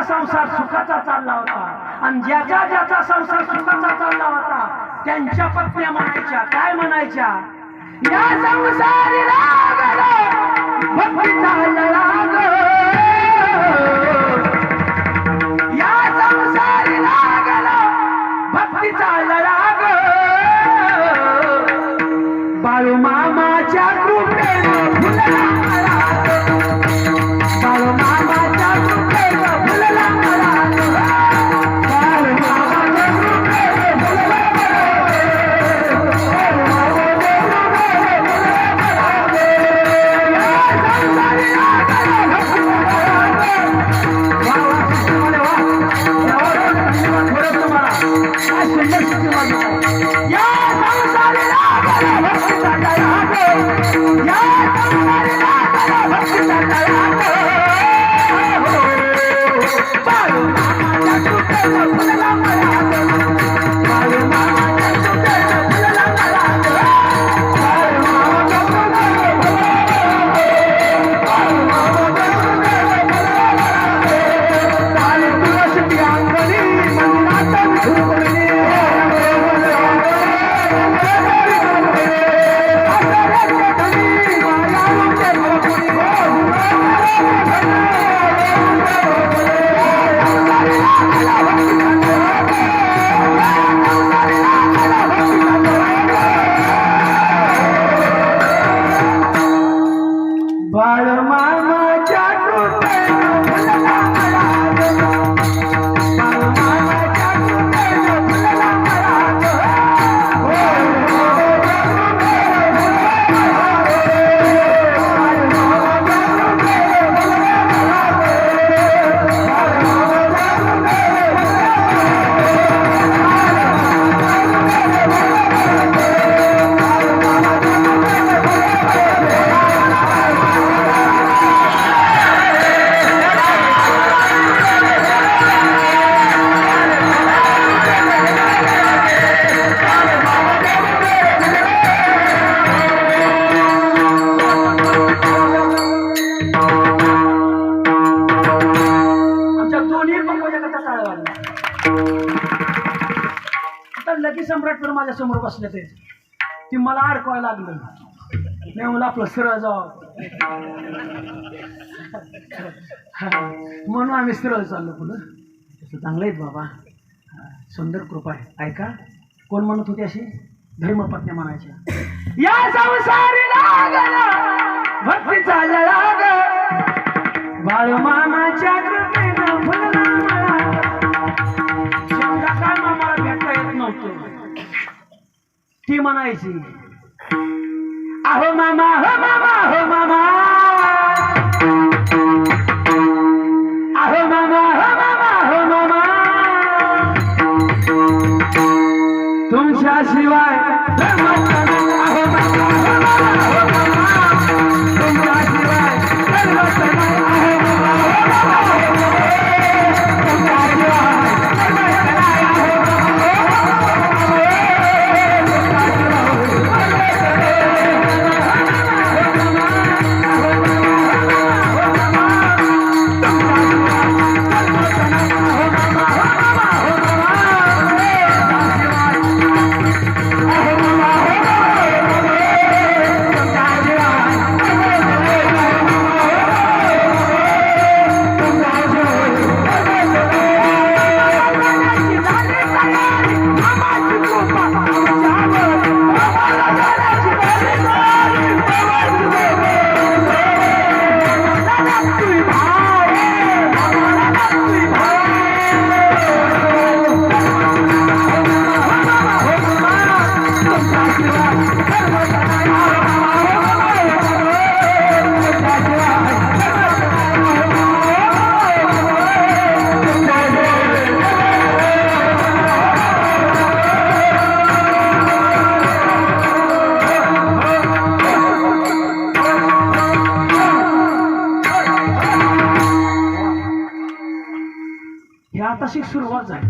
ज्याचा संसार सुखाचा चालला होता. आणि ज्याचा ज्याचा संसार सुखाचा चालला होता त्यांच्या पत्न्या म्हणायच्या काय म्हणायच्या? या संसारी लागलो भक्तीचा लळा आता सम्राट पण माझ्यासमोर बसले ते. ती मला अडकवायला लागलं. नाही मला आपलं सरळ जावं. म्हणून आम्ही सरळ चाललो फुलं तसं चांगलं आहेत बाबा. सुंदर कृपा आहे. ऐका कोण म्हणत होती अशी? धर्मपत्न्या म्हणायच्या. या संसारी लागला भक्तीचा लळाग. बाळ मामाच्या ती म्हणायची. अहो मामा हो मामा हो मामा. अशी सुरुवात झाली.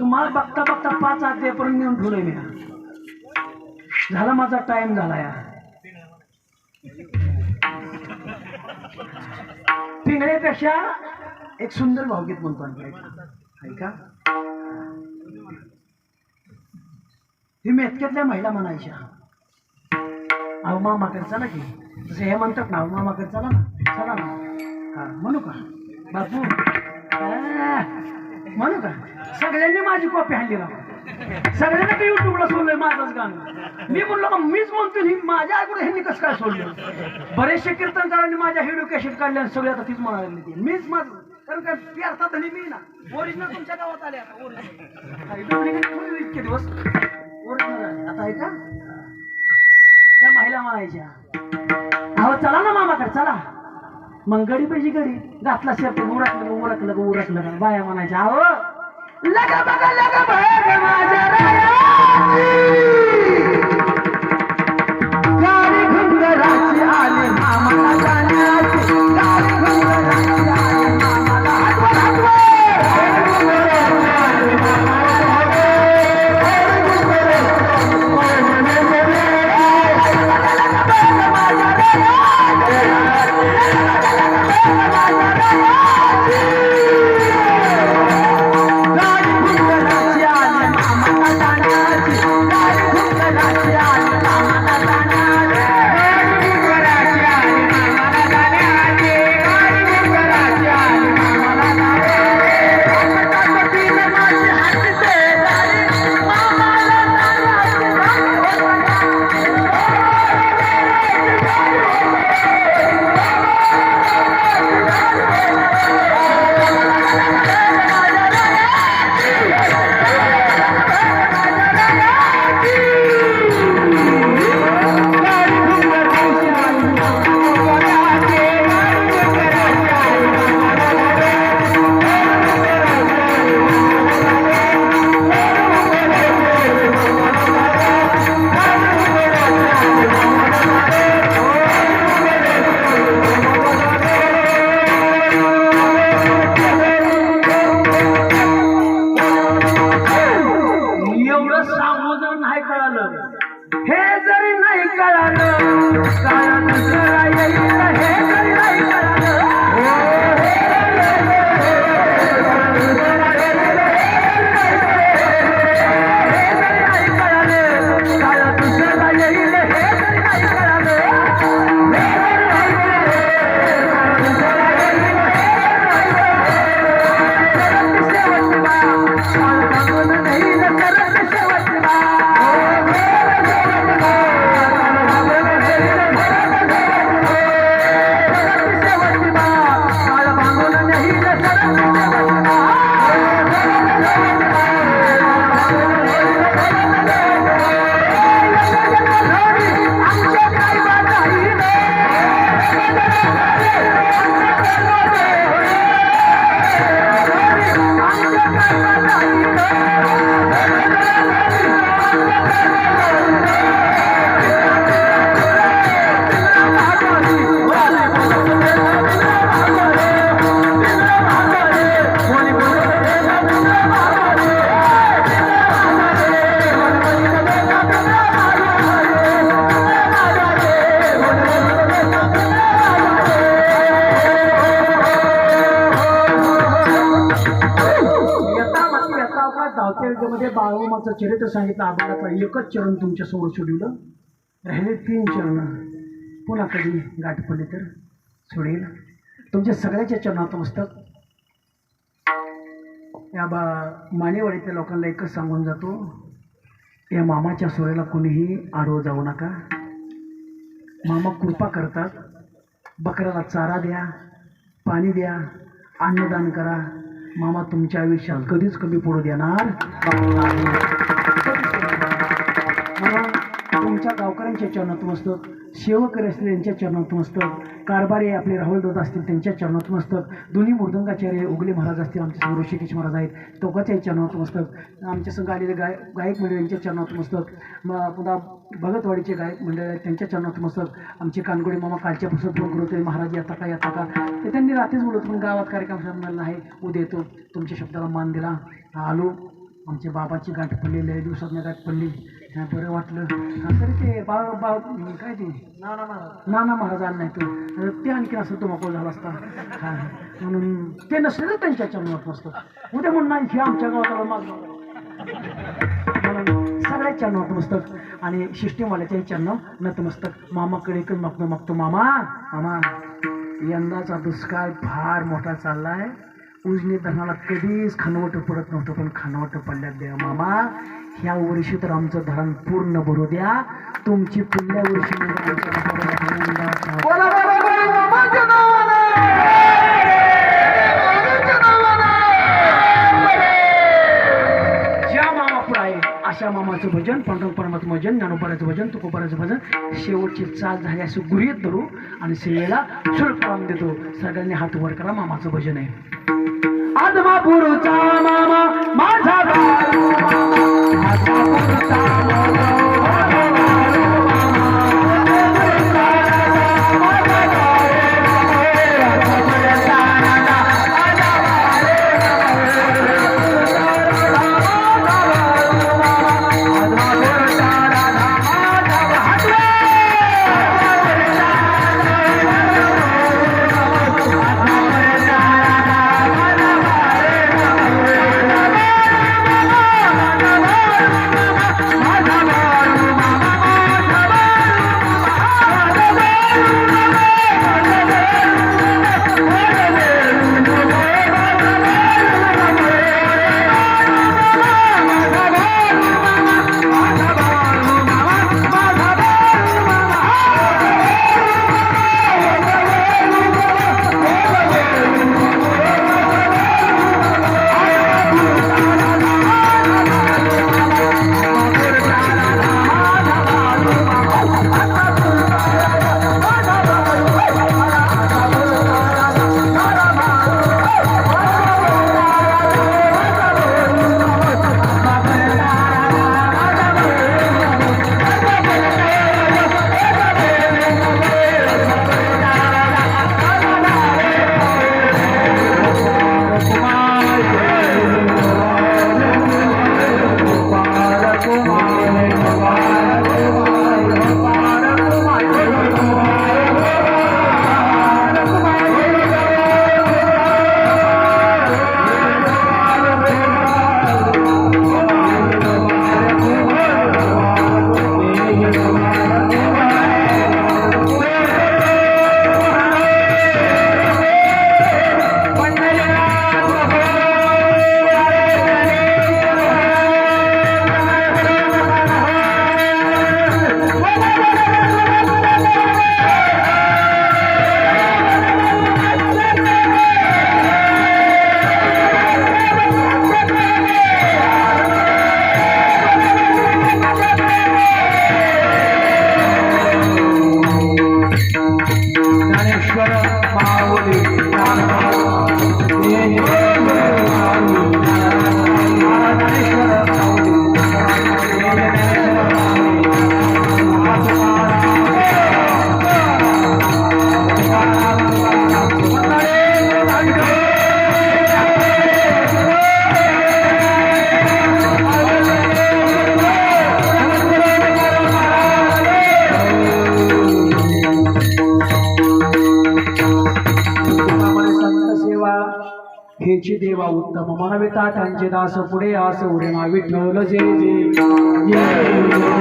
तुम्हाला बघता बघता पाच अध्यायपर्यंत नेऊन ठेवलंय मी. झाला माझा टाइम झाला या. पिंगळेपेक्षा एक सुंदर भावगीत म्हणतो आणखी ऐका. ऐका. ही मेतक्यातल्या महिला म्हणायच्या. अवमा माकर चला की. जसं हे म्हणतात ना अवमा मामाकडे चला ना. चला ना. हा म्हणू का? बापू म्हणू का? सगळ्यांनी माझी कॉपी हाणली ना सगळ्यांना ते युट्यूबला सोडलंय माझंच गाणं. मी म्हणलो मीच म्हणतो ही माझ्या ऐकून ह्यांनी कसं काय सोडलं? बरेचसे कीर्तनकारांनी माझ्या व्हिडिओ कॅशेट काढले आणि सगळे आता तीच म्हणाले ती. मीच माझं कारण काय ती अर्थात धनी मी ना. ओरिजिनल तुमच्या गावात आले आता ओरिजिनल इतके दिवस. ओरिजिनल आता ऐका त्या महिला म्हणायच्या अहो चला ना मामाकडे चला. मग गडी पाहिजे गडी. घातला शेप उरकलं ग उरकलं ग उरकलं. ग बाया म्हणायच्या अहो लगा बघा लगा माझ्या रामाचं चरित्र सांगितलं आबाळाचा एकच चरण तुमच्यासमोर सोडवलं. राहिले तीन चरण पुन्हा कधी गाठ पडली तर सोडेल. तुमच्या सगळ्याच्या चरणात मस्तक या बा मानेवाडीतल्या लोकांना एकच सांगून जातो या मामाच्या सोयीला कोणीही आडवं जाऊ नका. मामा कृपा करतात. बकऱ्याला चारा द्या पाणी द्या अन्नदान करा. मामा तुमच्या आयुष्यात कधीच कमी पडू देणार तुमच्या गावकऱ्यांच्या चरणात मस्तक सेवक असतील त्यांच्या चरणात मस्तक कारभारी आपले राहुल दादा असतील त्यांच्या चरणात मस्तक दोन्ही मृदंगाचार्य उगले महाराज असतील आमचे संग ऋषिकेश महाराज आहेत. दोघांच्याही चरणात मस्तक आमच्या संघ आलेले गाय गायक मंडळ यांच्या चरणात मस्तक मग पुन्हा भगतवाडीचे गायक मंडळ आहेत त्यांच्या चरणात मस्तक आमचे कानगोडी मामा कालच्यापासून पुस्तक फोन करतोय महाराज येता का येता का? ते त्यांनी रात्रीच बोलत पण गावात कार्यक्रम सांगणार नाही. उद्या येतो. तुमच्या शब्दाला मान दिला. आलो. आमच्या बाबाची गाठ पडली लय दिवसात गाठ पडली. हा, बरं वाटलं. सर ते बा बा काय ते? नाना महाराज. नाना महाराज आले नाही तू ते आणखी असं तुम्हाला झाला असता. हा. म्हणून ते नसले तर त्यांच्या चरणात नसतं उद्या म्हणून नाही हे आमच्या गावात माग. म्हणून सगळ्याच चरणात नमस्तक आणि शिष्टीवाल्याच्याही चरण नतमस्तक. मामाकडे पण मागतो मागतो मामा मामा यंदाचा दुष्काळ फार मोठा चाललाय. उजनी धरणाला कधीच खानवट पडत नव्हतं पण खानवट पडल्यात द्या मामा. ह्या वर्षी तर आमचं धरण पूर्ण भरू द्या. तुमची पुढल्या वर्षी आशा मामाचं भजन पांडव परमात्मा भजन ज्ञानोबराचं भजन तुकोबराचं भजन शेवटची चाल झाली असं धरू आणि सेवेला सुळ देतो. सगळ्यांनी हात वर करा मामाचं भजन आहे. आदमापूरचा मामा माझा मनविता त्यांचे दास पुढे आस उडे मा विठ्ठल जे जे.